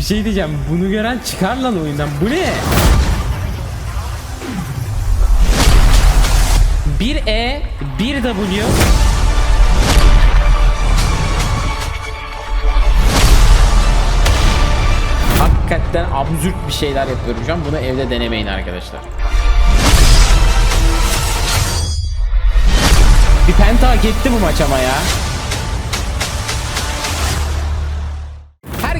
Bir şey diyeceğim. Bunu gören çıkar lan oyundan. Bu ne? 1E, 1W. Hakikaten absürt bir şeyler yapıyorum şu an. Bunu evde denemeyin arkadaşlar. Bir penta hak etti bu maç ama ya.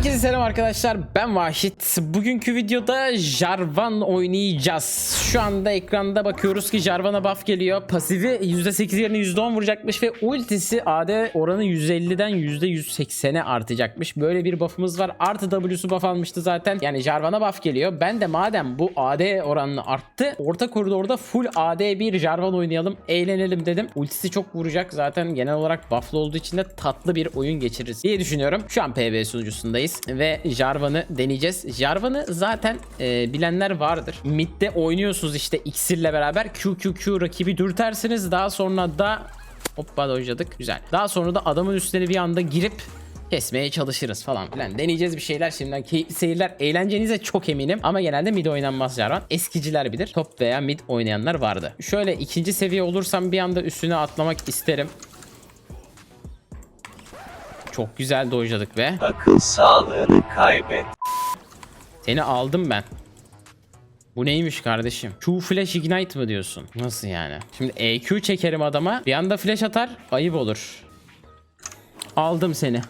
Herkese selam arkadaşlar. Ben Vahşit Bugünkü videoda Jarvan oynayacağız. Şu anda ekranda bakıyoruz ki Jarvan'a buff geliyor. Pasifi %8 yerine %10 vuracakmış Ve ultisi AD oranı %50'den %180'e artacakmış. Böyle bir buff'ımız var. Artı W'su buff almıştı zaten. Yani Jarvan'a buff geliyor. Ben de madem bu AD oranını arttı Orta koridorda full AD bir Jarvan oynayalım Eğlenelim dedim. Ultisi çok vuracak. Zaten genel olarak buff'lı olduğu için de tatlı bir oyun geçiririz diye düşünüyorum. Şu an PB sunucusundayız ve Jarvan'ı deneyeceğiz. Jarvan'ı zaten e, bilenler vardır. Mid'de oynuyorsunuz işte iksirle beraber QQQ rakibi dürtersiniz. Daha sonra da hoppa dojladık. Güzel. Daha sonra da adamın üstüne bir anda girip kesmeye çalışırız falan filan. Deneyeceğiz bir şeyler şimdiden. Keyifli seyirler. Eğlencenize çok eminim. Ama genelde mid oynanmaz Jarvan. Eskiciler bilir. Top veya mid oynayanlar vardı. Şöyle ikinci seviye olursam bir anda üstüne atlamak isterim. Çok güzel dojladık ve akıl sağlığını kaybet. Seni aldım ben. Bu neymiş kardeşim? Q flash ignite mı diyorsun? Nasıl yani? Şimdi EQ çekerim adama. Bir anda flash atar. Ayıp olur. Aldım seni.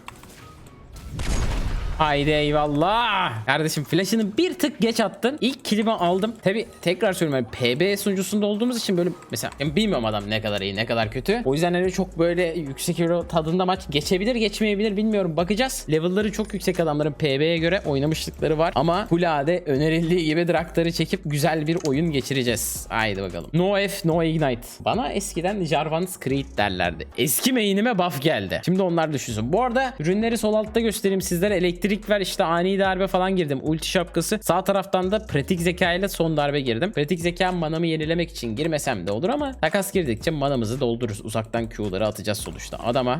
Haydi eyvallah. Kardeşim flash'ını bir tık geç attın. İlk kilimi aldım. Tabi tekrar söylüyorum yani PB sunucusunda olduğumuz için böyle mesela yani bilmiyorum adam ne kadar iyi ne kadar kötü. O yüzden öyle çok böyle yüksek hero tadında maç geçebilir geçmeyebilir bilmiyorum bakacağız. Level'ları çok yüksek adamların PB'ye göre oynamışlıkları var. Ama Hulade önerildiği gibi Draktar'ı çekip güzel bir oyun geçireceğiz. Haydi bakalım. No F no ignite. Bana eskiden Jarvan's Creed derlerdi. Eski main'ime buff geldi. Şimdi onlar düşünsün. Bu arada ürünleri sol altta göstereyim sizlere. Elektrik ver işte ani darbe falan girdim. Ulti şapkası. Sağ taraftan da pratik zeka ile son darbe girdim. Pratik zeka manamı yenilemek için girmesem de olur ama takas girdikçe manamızı doldururuz. Uzaktan Q'ları atacağız sonuçta. Adama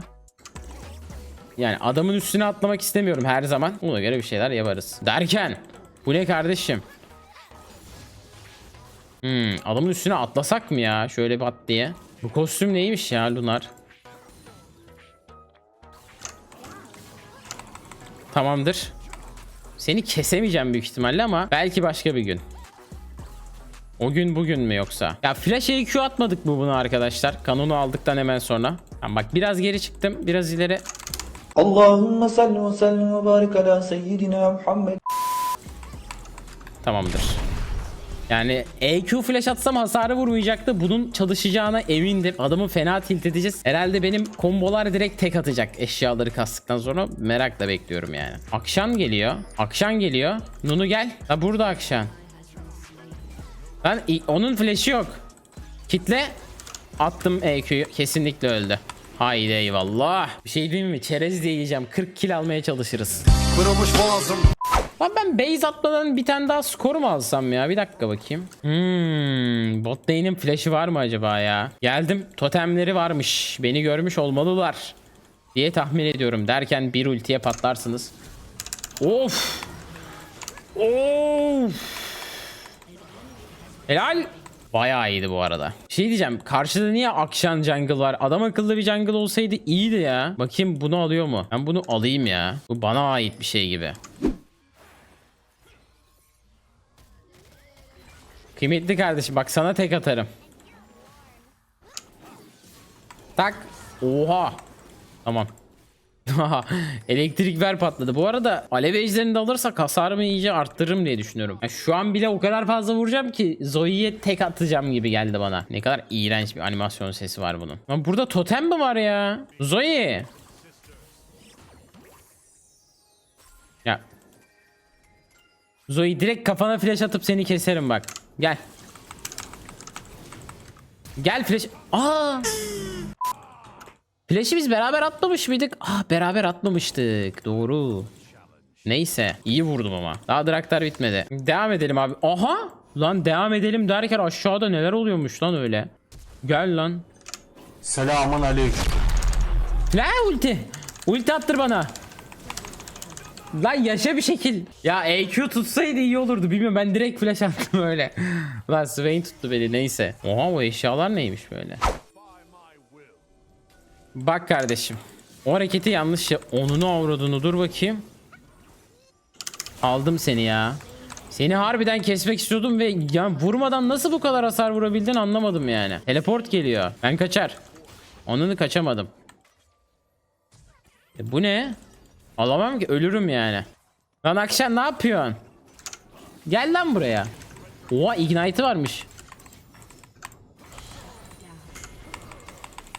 yani adamın üstüne atlamak istemiyorum her zaman. Ona göre bir şeyler yaparız. Derken bu ne kardeşim? Hmm, adamın üstüne atlasak mı ya? Şöyle bir at diye. Bu kostüm neymiş ya Lunar? Tamamdır. Seni kesemeyeceğim büyük ihtimalle ama belki başka bir gün. O gün bugün mü yoksa? Ya flash EQ atmadık mı bunu arkadaşlar? Kanonu aldıktan hemen sonra. Tamam bak biraz geri çıktım. Biraz ileri. Allahümme salli ve sellim ve barik ala seyyidina Muhammed. Tamamdır. Yani EQ flash atsam hasarı vurmayacaktı. Bunun çalışacağına emindim. Adamı fena tilt edeceğiz. Herhalde benim kombolar direkt tek atacak eşyaları kastıktan sonra. Merakla bekliyorum yani. Akşam geliyor. Akşam geliyor. Nunu gel. Ha burada Akşam. İ- onun flash'i yok. Kitle. Attım EQ'yu. Kesinlikle öldü. Haydi eyvallah. Bir şey diyeyim mi? Çerez diye yiyeceğim. 40 kill almaya çalışırız. Kırılmış boğazım. Lan ben base atmadan bir tane daha skor mu alsam ya? Bir dakika bakayım. Hmm, bot lane'in flash'ı var mı acaba ya? Geldim. Totemleri varmış. Beni görmüş olmalılar. Diye tahmin ediyorum. Derken bir ultiye patlarsınız. Of. Of. Helal. Bayağı iyiydi bu arada. Şey diyeceğim. Karşıda niye Akşan jungle var? Adam akıllı bir jungle olsaydı iyiydi ya. Bakayım bunu alıyor mu? Ben bunu alayım ya. Bu bana ait bir şey gibi. Kıymetli kardeşim bak sana tek atarım. Tak. Oha. Tamam. Elektrik ver patladı. Bu arada alev ejderini de alırsak hasarımı iyice arttırırım diye düşünüyorum. Yani şu an bile o kadar fazla vuracağım ki Zoe'ye tek atacağım gibi geldi bana. Ne kadar iğrenç bir animasyon sesi var bunun. Lan burada totem mi var ya? Zoe. Ya. Zoe direkt kafana flash atıp seni keserim bak. Gel. Gel flash. Aa! Flash'i biz beraber atmamış mıydık? Ah beraber atmamıştık. Doğru. Neyse. iyi vurdum ama. Daha Draktar bitmedi. Devam edelim abi. Aha! Lan devam edelim derken aşağıda neler oluyormuş lan öyle. Gel lan. Selamun aleyküm. La ulti. Ulti attır bana. Lan yaşa bir şekil. Ya EQ tutsaydı iyi olurdu. Bilmiyorum ben direkt flash attım öyle. Lan Swain tuttu beni neyse. Oha bu eşyalar neymiş böyle. Bak kardeşim. O hareketi yanlış ya. Onunu avradını dur bakayım. Aldım seni ya. Seni harbiden kesmek istiyordum ve ya vurmadan nasıl bu kadar hasar vurabildin anlamadım yani. Teleport geliyor. Ben kaçar. Onunu kaçamadım. E bu ne? Alamam ki ölürüm yani. Lan akşam ne yapıyorsun? Gel lan buraya. Oha ignite'ı varmış.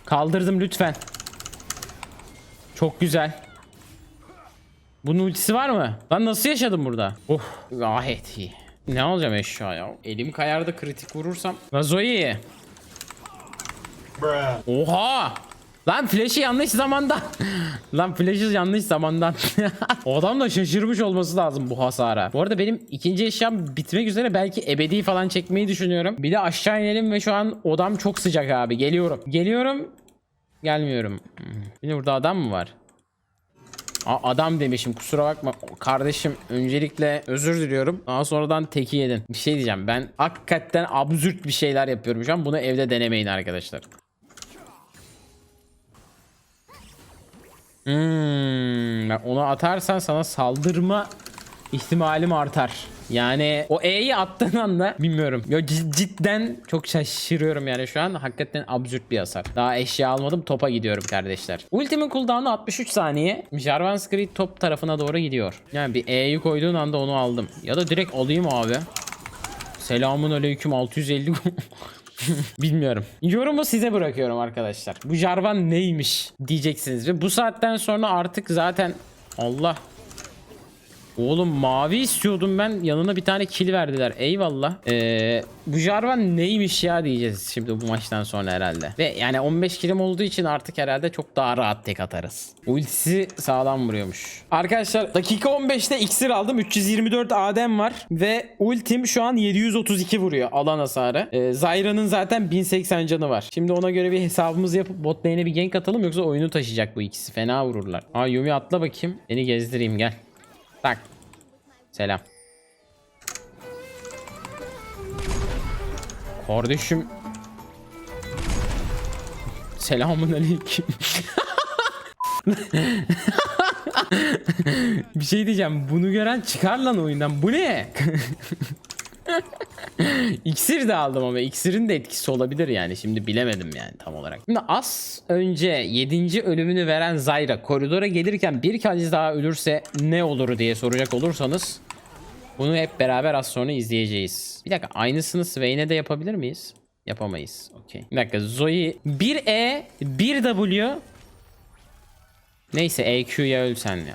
Kaldırdım lütfen. Çok güzel. Bunun ultisi var mı? Lan nasıl yaşadım burada? Oh gayet iyi. Ne alacağım eşya ya? Elim kayarda kritik vurursam. Vazoyi. Oha! Lan flash'ı yanlış zamandan. Lan flash'ı yanlış zamandan. o adam da şaşırmış olması lazım bu hasara. Bu arada benim ikinci eşyam bitmek üzere belki ebedi falan çekmeyi düşünüyorum. Bir de aşağı inelim ve şu an odam çok sıcak abi. Geliyorum. Geliyorum. Gelmiyorum. De burada adam mı var? Aa, adam demişim kusura bakma kardeşim öncelikle özür diliyorum daha sonradan teki yedin bir şey diyeceğim ben hakikaten absürt bir şeyler yapıyorum şu an bunu evde denemeyin arkadaşlar Hmm, onu atarsan sana saldırma ihtimalim artar. Yani o E'yi attığın anda bilmiyorum. Yo cid- cidden çok şaşırıyorum yani şu an. Hakikaten absürt bir hasar. Daha eşya almadım topa gidiyorum kardeşler. Ultimin cooldown'u 63 saniye. Jarvan Creed top tarafına doğru gidiyor. Yani bir E'yi koyduğun anda onu aldım. Ya da direkt alayım abi. Selamun aleyküm 650 Bilmiyorum. Yorumu size bırakıyorum arkadaşlar. Bu Jarvan neymiş diyeceksiniz ve bu saatten sonra artık zaten Allah Oğlum mavi istiyordum ben. Yanına bir tane kill verdiler. Eyvallah. Ee, bu Jarvan neymiş ya diyeceğiz şimdi bu maçtan sonra herhalde. Ve yani 15 kilim olduğu için artık herhalde çok daha rahat tek atarız. Ultisi sağlam vuruyormuş. Arkadaşlar dakika 15'te iksir aldım. 324 adem var. Ve ultim şu an 732 vuruyor alan hasarı. Ee, Zyra'nın zaten 1080 canı var. Şimdi ona göre bir hesabımızı yapıp bot lane'e bir gank atalım. Yoksa oyunu taşıyacak bu ikisi. Fena vururlar. Aa Yumi atla bakayım. Beni gezdireyim gel. Tak. Selam. Kardeşim. Selamun aleyküm. bir şey diyeceğim. Bunu gören çıkar lan oyundan. Bu ne? İksir de aldım ama iksirin de etkisi olabilir yani. Şimdi bilemedim yani tam olarak. Şimdi az önce 7. ölümünü veren Zyra koridora gelirken bir kez daha ölürse ne olur diye soracak olursanız bunu hep beraber az sonra izleyeceğiz. Bir dakika aynısını Swain'e de yapabilir miyiz? Yapamayız. Okey. Bir dakika Zoe 1E 1W Neyse EQ'ya öl sen ya.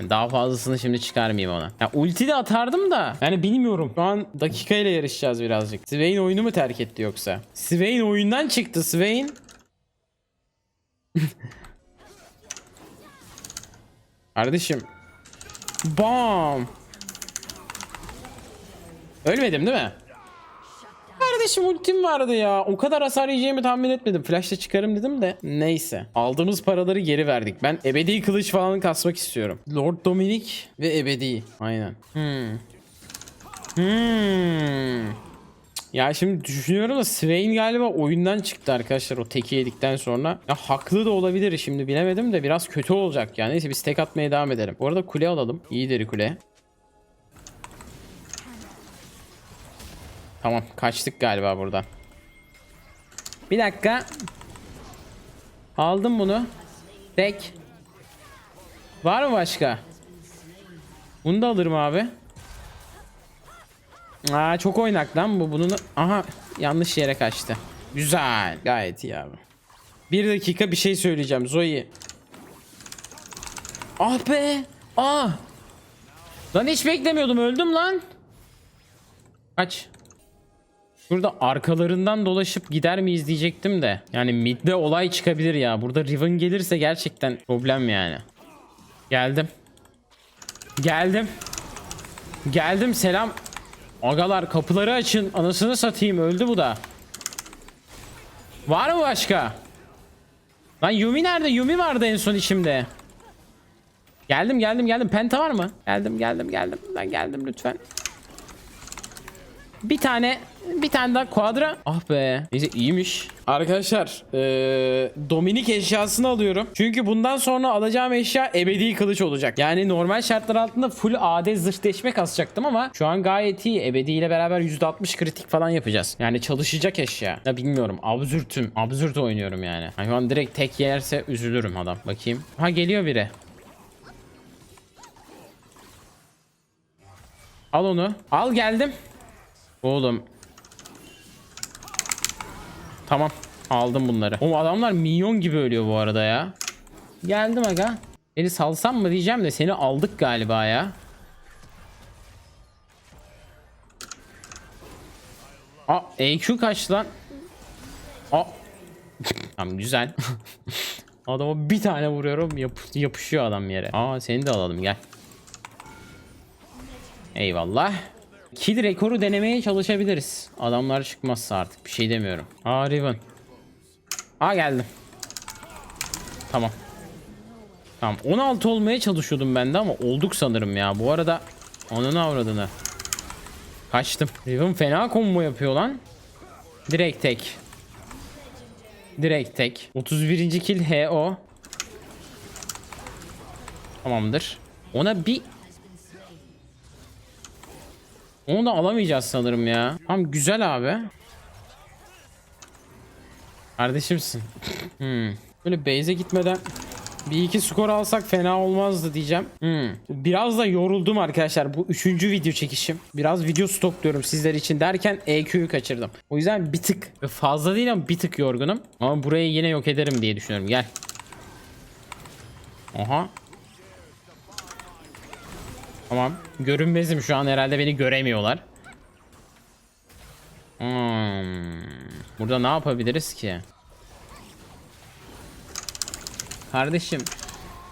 Yani daha fazlasını şimdi çıkarmayayım ona. Ya ulti de atardım da. Yani bilmiyorum. Şu an dakikayla yarışacağız birazcık. Swain oyunu mu terk etti yoksa? Swain oyundan çıktı Swain. Kardeşim. Bam. Ölmedim değil mi? Kardeşim ultim vardı ya. O kadar hasar yiyeceğimi tahmin etmedim. Flash'ta çıkarım dedim de. Neyse. Aldığımız paraları geri verdik. Ben ebedi kılıç falan kasmak istiyorum. Lord Dominic ve ebedi. Aynen. Hmm. Hmm. Ya şimdi düşünüyorum da Swain galiba oyundan çıktı arkadaşlar o teki yedikten sonra. Ya haklı da olabilir şimdi bilemedim de biraz kötü olacak yani. Neyse biz tek atmaya devam edelim. Bu arada kule alalım. İyi deri kule. Tamam kaçtık galiba buradan. Bir dakika. Aldım bunu. Tek. Var mı başka? Bunu da alırım abi. Aa çok oynak lan bu. Bunun aha yanlış yere kaçtı. Güzel. Gayet iyi abi. Bir dakika bir şey söyleyeceğim Zoe. Ah be. Ah. Lan hiç beklemiyordum öldüm lan. Kaç. Burada arkalarından dolaşıp gider miyiz diyecektim de. Yani midde olay çıkabilir ya. Burada Riven gelirse gerçekten problem yani. Geldim. Geldim. Geldim selam. Agalar kapıları açın. Anasını satayım öldü bu da. Var mı başka? Lan Yumi nerede? Yumi vardı en son içimde. Geldim geldim geldim. Penta var mı? Geldim geldim geldim. Ben geldim lütfen. Bir tane bir tane daha kuadra. Ah be. Neyse iyiymiş. Arkadaşlar eee Dominik eşyasını alıyorum. Çünkü bundan sonra alacağım eşya ebedi kılıç olacak. Yani normal şartlar altında full AD zırh deşme kasacaktım ama şu an gayet iyi. Ebedi ile beraber %60 kritik falan yapacağız. Yani çalışacak eşya. Ya bilmiyorum. Absürtüm. Absürt oynuyorum. Yani şu an direkt tek yerse üzülürüm adam. Bakayım. Ha geliyor biri. Al onu. Al geldim. Oğlum. Tamam. Aldım bunları. O adamlar minyon gibi ölüyor bu arada ya. Geldim aga. Beni salsam mı diyeceğim de seni aldık galiba ya. Aa EQ kaç lan? Aa. tamam güzel. Adama bir tane vuruyorum yap- yapışıyor adam yere. Aa seni de alalım gel. Eyvallah. Kill rekoru denemeye çalışabiliriz. Adamlar çıkmazsa artık bir şey demiyorum. Aa Riven. Aa geldim. Tamam. Tamam 16 olmaya çalışıyordum ben de ama olduk sanırım ya. Bu arada onun avradını. Kaçtım. Riven fena combo yapıyor lan. Direkt tek. Direkt tek. 31. kill HO. Tamamdır. Ona bir onu da alamayacağız sanırım ya. Tamam güzel abi. Kardeşimsin. hmm. Böyle base'e gitmeden bir iki skor alsak fena olmazdı diyeceğim. Hmm. Biraz da yoruldum arkadaşlar. Bu üçüncü video çekişim. Biraz video stokluyorum sizler için derken EQ'yu kaçırdım. O yüzden bir tık fazla değil ama bir tık yorgunum. Ama burayı yine yok ederim diye düşünüyorum. Gel. Aha. Tamam. Görünmezim şu an herhalde beni göremiyorlar. Hmm. Burada ne yapabiliriz ki? Kardeşim.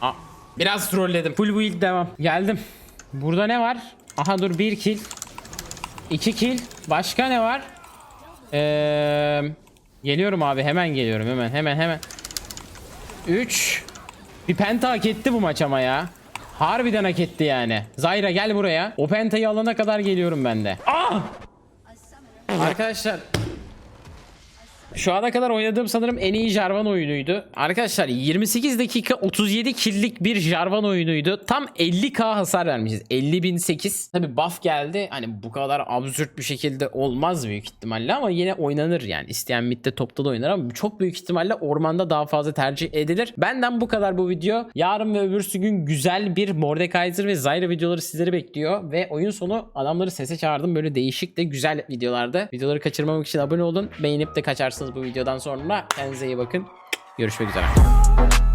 Aa, biraz trolledim. Full build devam. Geldim. Burada ne var? Aha dur bir kill. İki kill. Başka ne var? Ee, geliyorum abi hemen geliyorum hemen hemen hemen. 3 Bir penta hak etti bu maç ama ya. Harbiden hak etti yani. Zayra gel buraya. O pentayı alana kadar geliyorum ben de. Ah! Arkadaşlar şu ana kadar oynadığım sanırım en iyi Jarvan oyunuydu. Arkadaşlar 28 dakika 37 killik bir Jarvan oyunuydu. Tam 50k hasar vermişiz. 50.008. Tabi buff geldi. Hani bu kadar absürt bir şekilde olmaz büyük ihtimalle ama yine oynanır yani. İsteyen midde topta da oynar ama çok büyük ihtimalle ormanda daha fazla tercih edilir. Benden bu kadar bu video. Yarın ve öbürsü gün güzel bir Mordekaiser ve Zyra videoları sizleri bekliyor. Ve oyun sonu adamları sese çağırdım. Böyle değişik de güzel videolarda. Videoları kaçırmamak için abone olun. Beğenip de kaçarsınız bu videodan sonra. Kendinize iyi bakın. Görüşmek üzere.